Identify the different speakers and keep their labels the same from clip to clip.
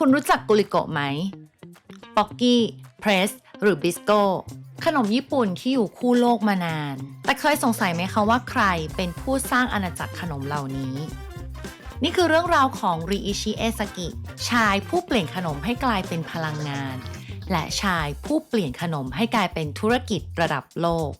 Speaker 1: คุณรู้จักกุลิโกะไหมป๊อกกี้ เพรส หรือบิสโก้ ขนมญี่ปุ่นที่อยู่คู่โลกมานาน แต่เคยสงสัยไหมคะว่าใครเป็นผู้สร้างอาณาจักรขนมเหล่านี้ นี่คือเรื่องราวของริอิชิเอซากิ ชายผู้เปลี่ยนขนมให้กลายเป็นพลังงาน และชายผู้เปลี่ยนขนมให้กลายเป็นธุรกิจระดับโลก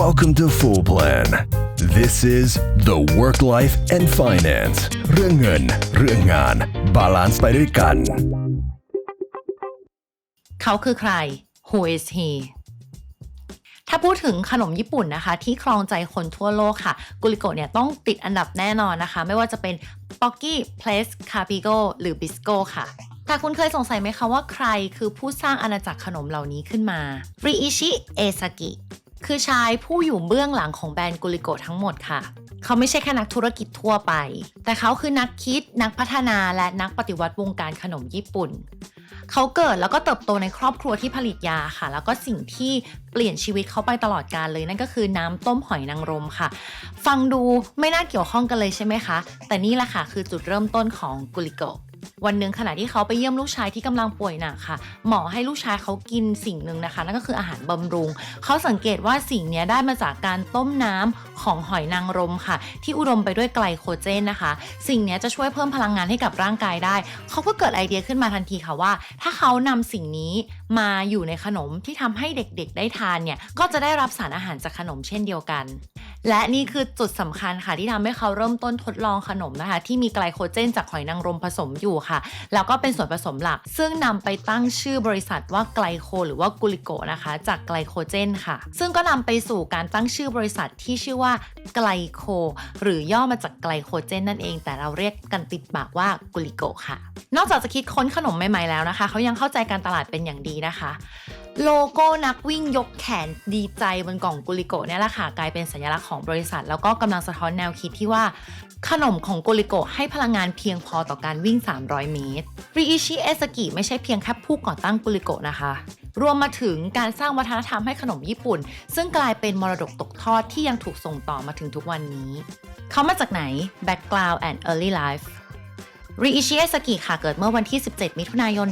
Speaker 2: Welcome to Full Plan. This is the Work Life and Finance เรื่องเงิน เรื่องงาน บาลานซ์ไปด้วยกัน
Speaker 1: เขาคือใคร Who is he ถ้าพูดถึงขนมญี่ปุ่นนะคะ ที่ครองใจคนทั่วโลกค่ะ กุลิโกะเนี่ยต้องติดอันดับแน่นอนนะคะ ไม่ว่าจะเป็นป๊อกกี้เพลสคาปิโกหรือบิสโกค่ะแต่คุณเคยสงสัยไหมคะว่าใครคือผู้สร้างอาณาจักรขนมเหล่านี้ขึ้นมา ฟริอิชิ เอซากิ คือชายผู้อยู่เบื้องหลังของแบรนด์กุลิโกะทั้งหมดค่ะ เขาไม่ใช่แค่นักธุรกิจทั่วไป แต่เขาคือนักคิด นักพัฒนาและนักปฏิวัติวงการขนมญี่ปุ่น เขาเกิดแล้วก็เติบโตในครอบครัวที่ผลิตยาค่ะ แล้วก็สิ่งที่เปลี่ยนชีวิตเขาไปตลอดกาลเลยนั่นก็คือน้ำต้มหอยนางรมค่ะ ฟังดูไม่น่าเกี่ยวข้องกันเลยใช่ไหมคะ แต่นี่แหละค่ะคือจุดเริ่มต้นของกุลิโกะ วันหนึ่งขณะที่เขาไปเยี่ยมลูกชายที่กำลังป่วยหนักค่ะ หมอให้ลูกชายเขากินสิ่งหนึ่งนะคะ นั่นก็คืออาหารบำรุง เขาสังเกตว่าสิ่งนี้ได้มาจากการต้มน้ำของหอยนางรมค่ะ ที่อุดมไปด้วยไกลโคเจนนะคะ สิ่งนี้จะช่วยเพิ่มพลังงานให้กับร่างกายได้ เขาก็เกิดไอเดียขึ้นมาทันทีค่ะว่า ถ้าเขานำสิ่งนี้มาอยู่ในขนมที่ทำให้เด็กๆ ได้ทานเนี่ยก็จะได้รับสารอาหารจากขนมเช่นเดียวกัน และนี่คือจุดสำคัญค่ะ ที่ทำให้เขาเริ่มต้นทดลองขนมนะคะ ที่มีไกลโคเจนจากหอยนางรมผสมอยู่ค่ะ แล้วก็เป็นส่วนผสมหลัก ซึ่งนำไปตั้งชื่อบริษัทว่าไกลโค หรือว่ากุลิโกนะคะ จากไกลโคเจนค่ะ ซึ่งก็นำไปสู่การตั้งชื่อบริษัทที่ชื่อว่าไกลโค หรือย่อมาจากไกลโคเจนนั่นเอง แต่เราเรียกกันติดปากว่ากุลิโกค่ะ นอกจากจะคิดค้นขนมใหม่ๆแล้วนะคะเขายังเข้าใจการตลาดเป็นอย่างดีนะคะ โลโก้นักวิ่งยกแขนดีใจบนกล่องกุลิโกเนี่ยแหละค่ะกลายเป็นสัญลักษณ์ของบริษัท แล้วก็กำลังสะท้อนแนวคิดที่ว่า ขนมของกุลิโกให้พลังงานเพียงพอต่อการวิ่ง 300 เมตรริอิชิเอสกิไม่ใช่เพียงแค่ผู้ก่อตั้งกุลิโกนะคะรวมมาถึงการสร้างวัฒนธรรมให้ขนมญี่ปุ่น ซึ่งกลายเป็นมรดกตกทอดที่ยังถูกส่งต่อมาถึงทุกวันนี้ เขามาจากไหน Background and Early Life ริอิชิเอสกิค่ะเกิดเมื่อวันที่ 17 มิถุนายน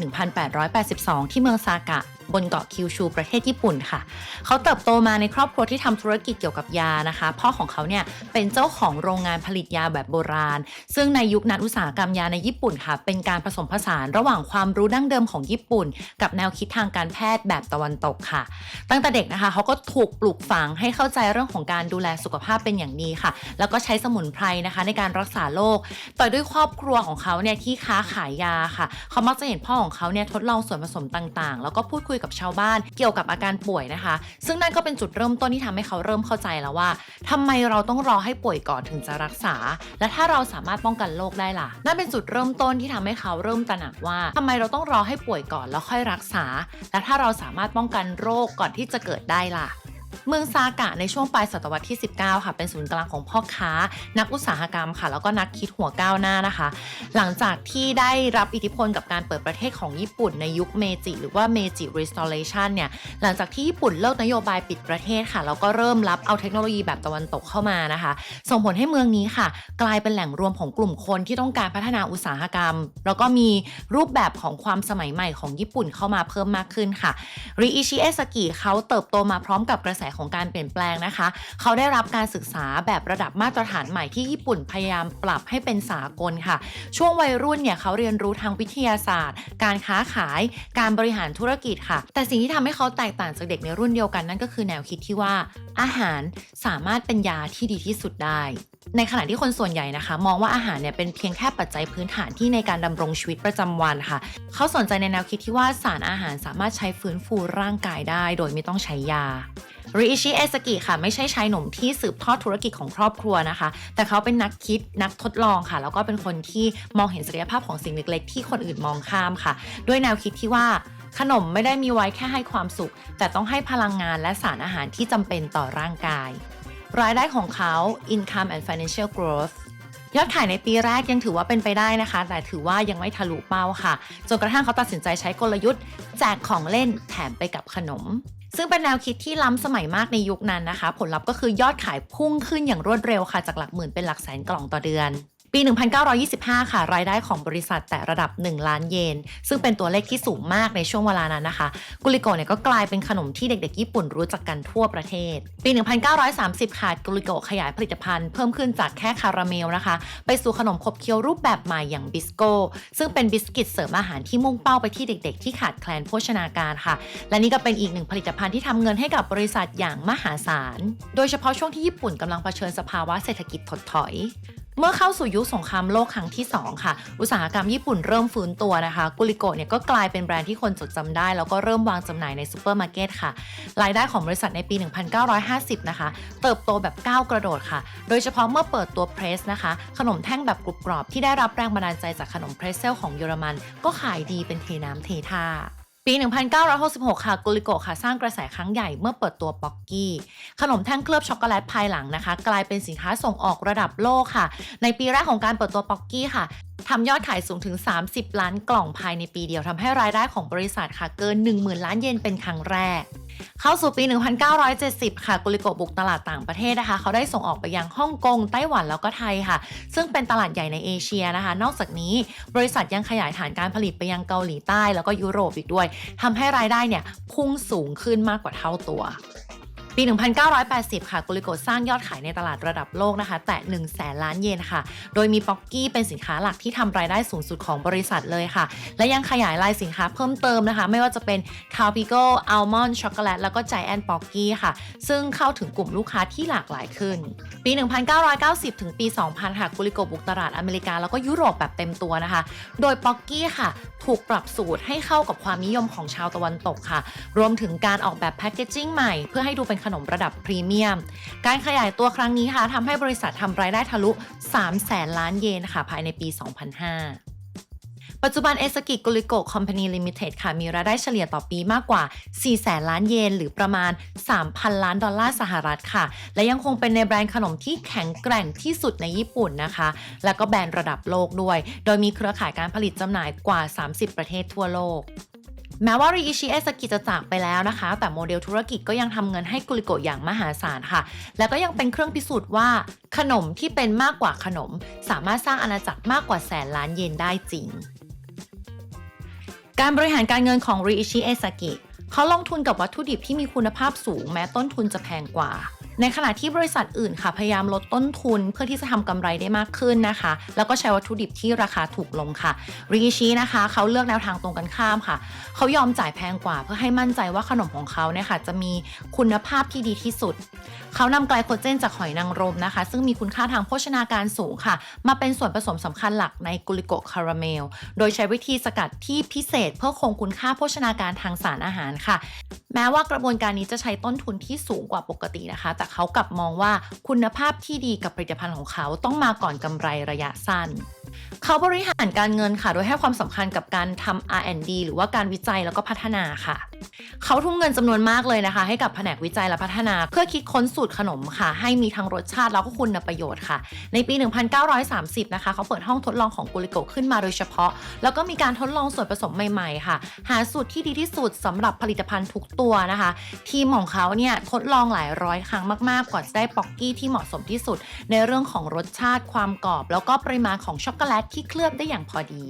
Speaker 1: 1882 ที่เมืองซากะ บนเกาะคิวชูประเทศญี่ปุ่นค่ะ เขาเติบโตมาในครอบครัวที่ทำธุรกิจเกี่ยวกับยานะคะ พ่อของเขาเนี่ยเป็นเจ้าของโรงงานผลิตยาแบบโบราณ ซึ่งในยุคนั้นอุตสาหกรรมยาในญี่ปุ่นค่ะ เป็นการผสมผสานระหว่างความรู้ดั้งเดิมของญี่ปุ่น กับแนวคิดทางการแพทย์แบบตะวันตกค่ะ ตั้งแต่เด็กนะคะเขาก็ถูกปลูกฝังให้เข้าใจเรื่องของการดูแลสุขภาพเป็นอย่างดีค่ะ แล้วก็ใช้สมุนไพรนะคะ ในการรักษาโรคต่อด้วยครอบครัวของเขาเนี่ยที่ค้าขายยาค่ะ เขามักจะเห็นพ่อของเขาเนี่ยทดลองส่วนผสมต่างๆ แล้วก็พูดคุยกับชาวบ้าน เกี่ยวกับอาการป่วยนะคะ ซึ่งนั่นก็เป็นจุดเริ่มต้นที่ทำให้เขาเริ่มเข้าใจแล้วว่าทำไมเราต้องรอให้ป่วยก่อนถึงจะรักษา และถ้าเราสามารถป้องกันโรคได้ล่ะ นั่นเป็นจุดเริ่มต้นที่ทำให้เขาเริ่มตระหนักว่าทำไมเราต้องรอให้ป่วยก่อนแล้วค่อยรักษา และถ้าเราสามารถป้องกันโรคก่อนที่จะเกิดได้ล่ะ เมืองซากะในช่วงปลายศตวรรษที่ 19 ค่ะ เป็นศูนย์กลางของพ่อค้า นักอุตสาหกรรมค่ะ แล้วก็นักคิดหัวก้าวหน้านะคะ หลังจากที่ได้รับอิทธิพลกับการเปิดประเทศของญี่ปุ่นในยุคเมจิ หรือว่าเมจิ restoration เนี่ย หลังจากที่ญี่ปุ่นเลิกนโยบายปิดประเทศค่ะ แล้วก็เริ่มรับเอาเทคโนโลยีแบบตะวันตกเข้ามานะคะ ส่งผลให้เมืองนี้ค่ะ กลายเป็นแหล่งรวมของกลุ่มคนที่ต้องการพัฒนาอุตสาหกรรม แล้วก็มีรูปแบบของความสมัยใหม่ของญี่ปุ่นเข้ามาเพิ่มมากขึ้นค่ะริอิชิเอสกิเขาเติบโตมาพร้อมกับกระแสของการเปลี่ยนแปลงนะคะ เขาได้รับการศึกษาแบบระดับมาตรฐานใหม่ที่ญี่ปุ่นพยายามปรับให้เป็นสากลค่ะ ช่วงวัยรุ่นเนี่ยเขาเรียนรู้ทางวิทยาศาสตร์ การค้าขาย การบริหารธุรกิจค่ะ แต่สิ่งที่ทำให้เขาแตกต่างจากเด็กในรุ่นเดียวกันนั่นก็คือแนวคิดที่ว่าอาหารสามารถเป็นยาที่ดีที่สุดได้ ในขณะที่คนส่วนใหญ่นะคะ มองว่าอาหารเนี่ยเป็นเพียงแค่ปัจจัยพื้นฐานที่ในการดำรงชีวิตประจำวันค่ะ เขาสนใจในแนวคิดที่ว่าสารอาหารสามารถใช้ฟื้นฟูร่างกายได้ โดยไม่ต้องใช้ยาริอิชิเอสกิค่ะ ไม่ใช่ชายหนุ่มที่สืบทอดธุรกิจของครอบครัวนะคะ แต่เขาเป็นนักคิดนักทดลองค่ะ แล้วก็เป็นคนที่มองเห็นศักยภาพของสิ่งเล็ก ๆ ที่คนอื่นมองข้ามค่ะ ด้วยแนวคิดที่ว่าขนมไม่ได้มีไว้แค่ให้ความสุข แต่ต้องให้พลังงานและสารอาหารที่จำเป็นต่อร่างกาย รายได้ของเขา income and financial growth ยอดขายในปีแรกยังถือว่าเป็นไปได้นะคะ แต่ถือว่ายังไม่ทะลุเป้าค่ะ จนกระทั่งเขาตัดสินใจใช้กลยุทธ์ แจกของเล่นแถมไปกับขนม ซึ่งเป็นแนวคิดที่ล้ำสมัยมากในยุคนั้นนะคะ ผลลัพธ์ก็คือยอดขายพุ่งขึ้นอย่างรวดเร็วค่ะ จากหลักหมื่นเป็นหลักแสนกล่องต่อเดือน ปี 1925 ค่ะ รายได้ของบริษัทแต่ระดับ 1 ล้านเยน ซึ่งเป็นตัวเลขที่สูงมากในช่วงเวลานั้นนะคะ กุลิโกเนี่ยก็กลายเป็นขนมที่เด็กๆ ญี่ปุ่นรู้จักกันทั่วประเทศ ปี 1930 ค่ะ กุลิโกขยายผลิตภัณฑ์เพิ่มขึ้นจากแค่คาราเมลนะคะ ไปสู่ขนมขบเคี้ยวรูปแบบใหม่อย่างบิสโก้ ซึ่งเป็นบิสกิตเสริมอาหารที่มุ่งเป้าไปที่เด็กๆ ที่ขาดแคลนโภชนาการค่ะ และนี่ก็เป็นอีกหนึ่งผลิตภัณฑ์ที่ทำเงินให้กับบริษัทอย่างมหาศาล โดยเฉพาะช่วงที่ญี่ปุ่นกำลังเผชิญสภาวะเศรษฐกิจถดถอย เมื่อเข้าสู่ยุคสงครามโลกครั้งที่ 2 ค่ะ อุตสาหกรรมญี่ปุ่นเริ่มฟื้นตัวนะคะกุลิโกะเนี่ยก็กลายเป็นแบรนด์ที่คนจดจำได้ แล้วก็เริ่มวางจำหน่ายในซูเปอร์มาร์เก็ตค่ะ รายได้ของบริษัทในปี 1950 นะคะ เติบโตแบบก้าวกระโดดค่ะ โดยเฉพาะเมื่อเปิดตัวเพรสนะคะ ขนมแท่งแบบกรุบกรอบที่ได้รับแรงบันดาลใจจากขนมเพรสเซลของเยอรมัน ก็ขายดีเป็นเทน้ำเทท่า ปี 1966 ค่ะกุลิโกะค่ะ สร้างกระแสครั้งใหญ่เมื่อเปิดตัวป๊อกกี้ ขนมแท่งเคลือบช็อกโกแลตภายหลังนะคะ กลายเป็นสินค้าส่งออกระดับโลกค่ะ ในปีแรกของการเปิดตัวป๊อกกี้ค่ะทำยอดขายสูงถึง 30 ล้านกล่องภายในปีเดียวทำให้รายได้ของบริษัทค่ะเกิน 10,000 ล้านเยนเป็นครั้งแรก เข้าสู่ปี 1970 ค่ะกุลิโกบุกตลาดต่างประเทศนะคะ เขาได้ส่งออกไปยังฮ่องกง ไต้หวันแล้วก็ไทยค่ะ ซึ่งเป็นตลาดใหญ่ในเอเชียนะคะ นอกจากนี้บริษัทยังขยายฐานการผลิตไปยังเกาหลีใต้ แล้วก็ยุโรปอีกด้วยทำให้รายได้เนี่ยพุ่งสูงขึ้นมากกว่าเท่าตัว ปี 1980 ค่ะกุลิโกสร้างยอดขายในตลาดระดับโลกนะคะ แต่1แสนล้านเยนค่ะ โดยมีป๊อกกี้เป็นสินค้าหลักที่ทำรายได้สูงสุดของบริษัทเลยค่ะ และยังขยายลายสินค้าเพิ่มเติมนะคะ ไม่ว่าจะเป็นคาวปิโก้อัลมอนด์ช็อกโกแลตแล้วก็ใจแอนป๊อกกี้ค่ะ ซึ่งเข้าถึงกลุ่มลูกค้าที่หลากหลายขึ้น ปี 1990 ถึงปี 2000 ค่ะกุลิโกบุกตลาดอเมริกาแล้วก็ยุโรปแบบเต็มตัวนะคะ โดยป๊อกกี้ค่ะ ถูกปรับสูตรให้เข้ากับความนิยมของชาวตะวันตกค่ะ รวมถึงการออกแบบแพคเกจจิ้งใหม่เพื่อให้ดูเป็นขนมระดับพรีเมียม การขยายตัวครั้งนี้ค่ะทำให้บริษัททำรายได้ทะลุ 3 แสนล้านเยนค่ะภายในปี 2005ปัจจุบันเอสกิกุลิโกคอมพานีลิมิเต็ดค่ะ มีรายได้เฉลี่ยต่อปีมากกว่า 4 แสนล้านเยน หรือประมาณ 3,000 ล้านดอลลาร์สหรัฐค่ะ และยังคงเป็นในแบรนด์ขนมที่แข็งแกร่งที่สุดในญี่ปุ่นนะคะ แล้วก็แบรนด์ระดับโลกด้วย โดยมีเครือข่ายการผลิตจำหน่ายกว่า 30 ประเทศทั่วโลก แม้ว่าริอิชิเอสกิจะจากไปแล้วนะคะ แต่โมเดลธุรกิจก็ยังทำเงินให้กุลิโกะอย่างมหาศาลค่ะ แล้วก็ยังเป็นเครื่องพิสูจน์ว่า ขนมที่เป็นมากกว่าขนม สามารถสร้างอาณาจักรมากกว่าแสนล้านเยนได้จริง การบริหารการเงินของริอิชิเอสกิเขาลงทุนกับวัตถุดิบที่มีคุณภาพสูง แม้ต้นทุนจะแพงกว่า ในขณะที่บริษัทอื่นค่ะพยายามลดต้นทุนเพื่อที่จะทำกำไรได้มากขึ้นนะคะ แล้วก็ใช้วัตถุดิบที่ราคาถูกลงค่ะริอิชินะคะ เขาเลือกแนวทางตรงกันข้ามค่ะ เขายอมจ่ายแพงกว่า เพื่อให้มั่นใจว่าขนมของเขาเนี่ยค่ะจะมีคุณภาพที่ดีที่สุด เขานำไกลโคเจนจากหอยนางรมนะคะ ซึ่งมีคุณค่าทางโภชนาการสูงค่ะ มาเป็นส่วนผสมสำคัญหลักในกุลิโกคาราเมล โดยใช้วิธีสกัดที่พิเศษเพื่อคงคุณค่าโภชนาการทางสารอาหารค่ะ แม้ว่ากระบวนการนี้จะใช้ต้นทุนที่สูงกว่าปกตินะคะ แต่เขากลับมองว่าคุณภาพที่ดีกับผลิตภัณฑ์ของเขาต้องมาก่อนกำไรระยะสั้นเขาบริหารการเงินค่ะ โดยให้ความสำคัญกับการทำ R&D หรือว่าการวิจัยแล้วก็พัฒนาค่ะ เขาทุ่มเงินจำนวนมากเลยนะคะ ให้กับแผนกวิจัยและพัฒนา เพื่อคิดค้นสูตรขนมค่ะ ให้มีทั้งรสชาติแล้วก็คุณประโยชน์ค่ะ ในปี 1930 นะคะ เขาเปิดห้องทดลองของกุลิโกขึ้นมาโดยเฉพาะ แล้วก็มีการทดลองส่วนผสมใหม่ๆค่ะ หาสูตรที่ดีที่สุดสำหรับผลิตภัณฑ์ทุกตัวนะคะ ทีมของเขาเนี่ยทดลองหลายร้อยครั้งมากๆกว่าจะได้ป๊อกกี้ที่เหมาะสมที่สุด ในเรื่องของรสชาติความกรอบ แล้วก็ปริมาณของช็อกโกแลตที่เคลือบได้อย่างพอดี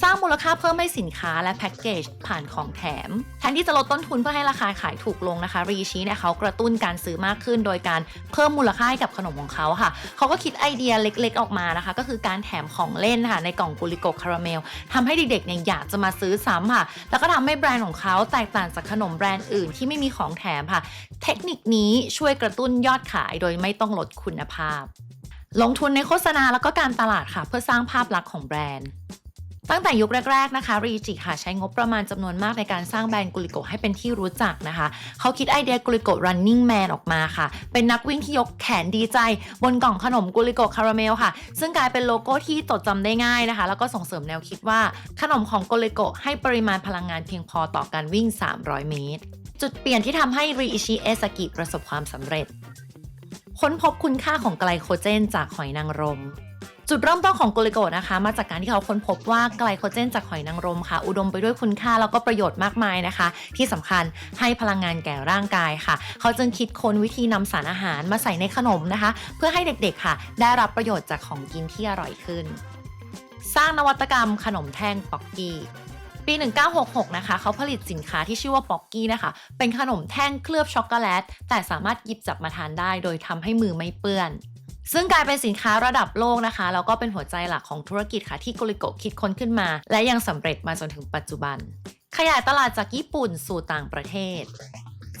Speaker 1: สร้างมูลค่าเพิ่มให้สินค้าและแพ็กเกจผ่านของแถม แทนที่จะลดต้นทุนเพื่อให้ราคาขายถูกลงนะคะ รีชีเนี่ยเขากระตุ้นการซื้อมากขึ้น โดยการเพิ่มมูลค่าให้กับขนมของเขาค่ะ เขาก็คิดไอเดียเล็กๆ ออกมานะคะ ก็คือการแถมของเล่นค่ะในกล่องกุลิโกคาราเมลทำให้เด็กๆเนี่ยอยากจะมาซื้อซ้ำค่ะ แล้วก็ทำให้แบรนด์ของเขาแตกต่างจากขนมแบรนด์อื่นที่ไม่มีของแถมค่ะ เทคนิคนี้ช่วยกระตุ้นยอดขายโดยไม่ต้องลดคุณภาพ ลงทุนในโฆษณาแล้วก็การตลาดค่ะ เพื่อสร้างภาพลักษณ์ของแบรนด์ ตั้งแต่ยุคแรก ๆ นะคะรีจิค่ะใช้งบประมาณจำนวนมากในการสร้างแบรนด์กุลิโกให้เป็นที่รู้จักนะคะ เขาคิดไอเดียกุลิโก running man ออกมาค่ะ เป็นนักวิ่งที่ยกแขนดีใจ บนกล่องขนมกุลิโกคาราเมลค่ะ ซึ่งกลายเป็นโลโก้ที่จดจำได้ง่ายนะคะ แล้วก็ส่งเสริมแนวคิดว่า ขนมของกุลิโกให้ปริมาณพลังงานเพียงพอต่อการวิ่ง 300 เมตร จุดเปลี่ยนที่ทำให้รีอิชิเอสกิประสบความสำเร็จ ค้นพบคุณค่าของไกลโคเจน จากหอยนางรม จุดเริ่มต้นของโกลิโกะนะคะ มาจากการที่เขาค้นพบว่าไกลโคเจนจากหอยนางรมค่ะ อุดมไปด้วยคุณค่าแล้วก็ประโยชน์มากมายนะคะ ที่สำคัญให้พลังงานแก่ร่างกายค่ะ เขาจึงคิดค้นวิธีนำสารอาหารมาใส่ในขนมนะคะ เพื่อให้เด็กๆค่ะ ได้รับประโยชน์จากของกินที่อร่อยขึ้น สร้างนวัตกรรมขนมแท่งป๊อกกี้ปี 1966 นะคะ เขาผลิตสินค้าที่ชื่อว่าป๊อกกี้นะคะ เป็นขนมแท่งเคลือบช็อกโกแลต แต่สามารถหยิบจับมาทานได้ โดยทำให้มือไม่เปื้อน ซึ่งกลายเป็นสินค้าระดับโลกนะคะแล้วก็เป็นหัวใจหลักของธุรกิจค่ะที่โกริโกะคิดค้นขึ้นมา และยังสำเร็จมาจนถึงปัจจุบัน ขยายตลาดจากญี่ปุ่นสู่ต่างประเทศ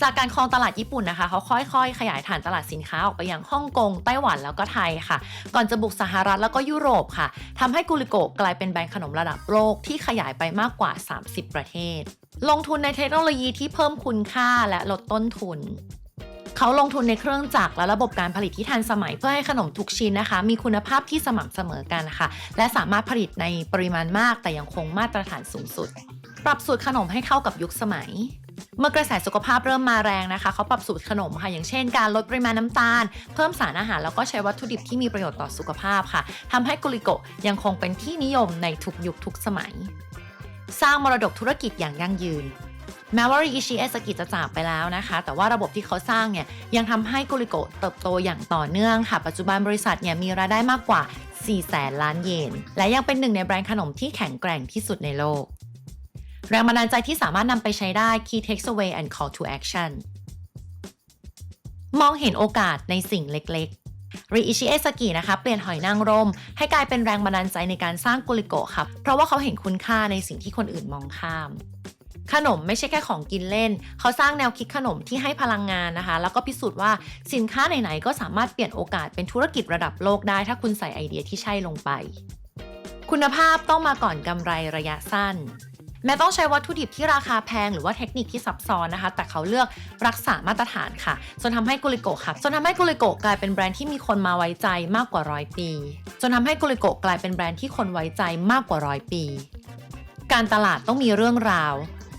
Speaker 1: จากการครองตลาดญี่ปุ่นนะคะ เขาค่อยๆ ขยายฐานตลาดสินค้าออกไปยังฮ่องกงไต้หวันแล้วก็ไทยค่ะ ก่อนจะบุกสหรัฐแล้วก็ยุโรปค่ะทำให้กุลิโกะกลายเป็นแบรนด์ขนมระดับโลกที่ขยายไปมากกว่า 30 ประเทศ ลงทุนในเทคโนโลยีที่เพิ่มคุณค่าและลดต้นทุน เขาลงทุนในเครื่องจักรและระบบการผลิตที่ทันสมัยเพื่อให้ขนมทุกชิ้นนะคะ มีคุณภาพที่สม่ำเสมอกันค่ะและสามารถผลิตในปริมาณมาก แต่ยังคงมาตรฐานสูงสุด ปรับสูตรขนมให้เข้ากับยุคสมัยเมื่อกระแสสุขภาพเริ่มมาแรงนะคะ เขาปรับสูตรขนมค่ะ อย่างเช่นการลดปริมาณน้ำตาล เพิ่มสารอาหารแล้วก็ใช้วัตถุดิบที่มีประโยชน์ต่อสุขภาพค่ะทำให้กุลิโกะยังคงเป็นที่นิยมในทุกยุคทุกสมัย สร้างมรดกธุรกิจอย่างยั่งยืน แม้ว่าริอิชิเอสกิจะจากไปแล้วนะคะ แต่ว่าระบบที่เขาสร้างเนี่ยยังทำให้กุลิโกเติบโตอย่างต่อเนื่องค่ะ ปัจจุบันบริษัทเนี่ยมีรายได้มากกว่า 4 แสนล้านเยน และยังเป็นหนึ่งในแบรนด์ขนมที่แข็งแกร่งที่สุดในโลก แรงบันดาลใจที่สามารถนำไปใช้ได้ Key Takeaway and Call to Action มองเห็นโอกาสในสิ่งเล็กๆริอิชิเอสกินะคะเปลี่ยนหอยนางรม ให้กลายเป็นแรงบันดาลใจในการสร้างกุลิโกะค่ะ เพราะว่าเขาเห็นคุณค่าในสิ่งที่คนอื่นมองข้าม ขนมไม่ใช่แค่ของกินเล่น เขาสร้างแนวคิดขนมที่ให้พลังงานนะคะ แล้วก็พิสูจน์ว่าสินค้าไหนๆก็สามารถเปลี่ยนโอกาสเป็นธุรกิจระดับโลกได้ ถ้าคุณใส่ไอเดียที่ใช่ลงไป คุณภาพต้องมาก่อนกำไรระยะสั้นแม้ต้องใช้วัตถุดิบที่ราคาแพงหรือว่าเทคนิคที่ซับซ้อนนะคะ แต่เขาเลือกรักษามาตรฐานค่ะจนทำให้กุลิโกะค่ะจนทำให้กุลิโกะกลายเป็นแบรนด์ที่มีคนมาไว้ใจมากกว่าร้อยปีจนทำให้กุลิโกะกลายเป็นแบรนด์ที่คนไว้ใจมากกว่าร้อยปี การตลาดต้องมีเรื่องราว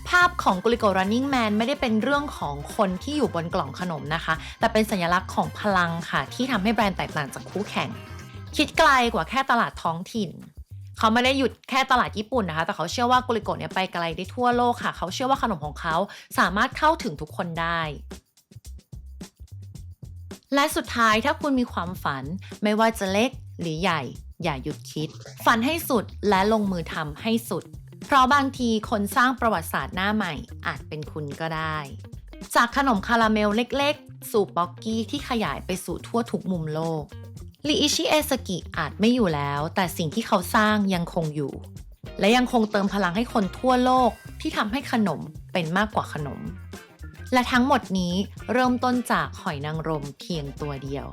Speaker 1: ภาพของกุลิโก Running Man ไม่ได้เป็นเรื่องของคนที่อยู่บนกล่องขนมนะคะ แต่เป็นสัญลักษณ์ของพลังค่ะ ที่ทำให้แบรนด์แตกต่างจากคู่แข่ง คิดไกลกว่าแค่ตลาดท้องถิ่นเขาไม่ได้หยุดแค่ตลาดญี่ปุ่นนะคะ แต่เขาเชื่อว่ากุลิโกเนี่ยไปไกลได้ทั่วโลกค่ะ เขาเชื่อว่าขนมของเขาสามารถเข้าถึงทุกคนได้ และสุดท้ายถ้าคุณมีความฝันไม่ว่าจะเล็กหรือใหญ่ อย่าหยุดคิด ฝันให้สุดและลงมือทำให้สุด เพราะบางทีคนสร้างประวัติศาสตร์หน้าใหม่อาจเป็นคุณก็ได้ จากขนมคาราเมลเล็กๆ สู่ป๊อกกี้ที่ขยายไปสู่ทั่วทุกมุมโลกลิอิชิเอสกิอาจไม่อยู่แล้ว แต่สิ่งที่เขาสร้างยังคงอยู่ และยังคงเติมพลังให้คนทั่วโลกที่ทำให้ขนมเป็นมากกว่าขนม และทั้งหมดนี้เริ่มต้นจากหอยนางรมเพียงตัวเดียว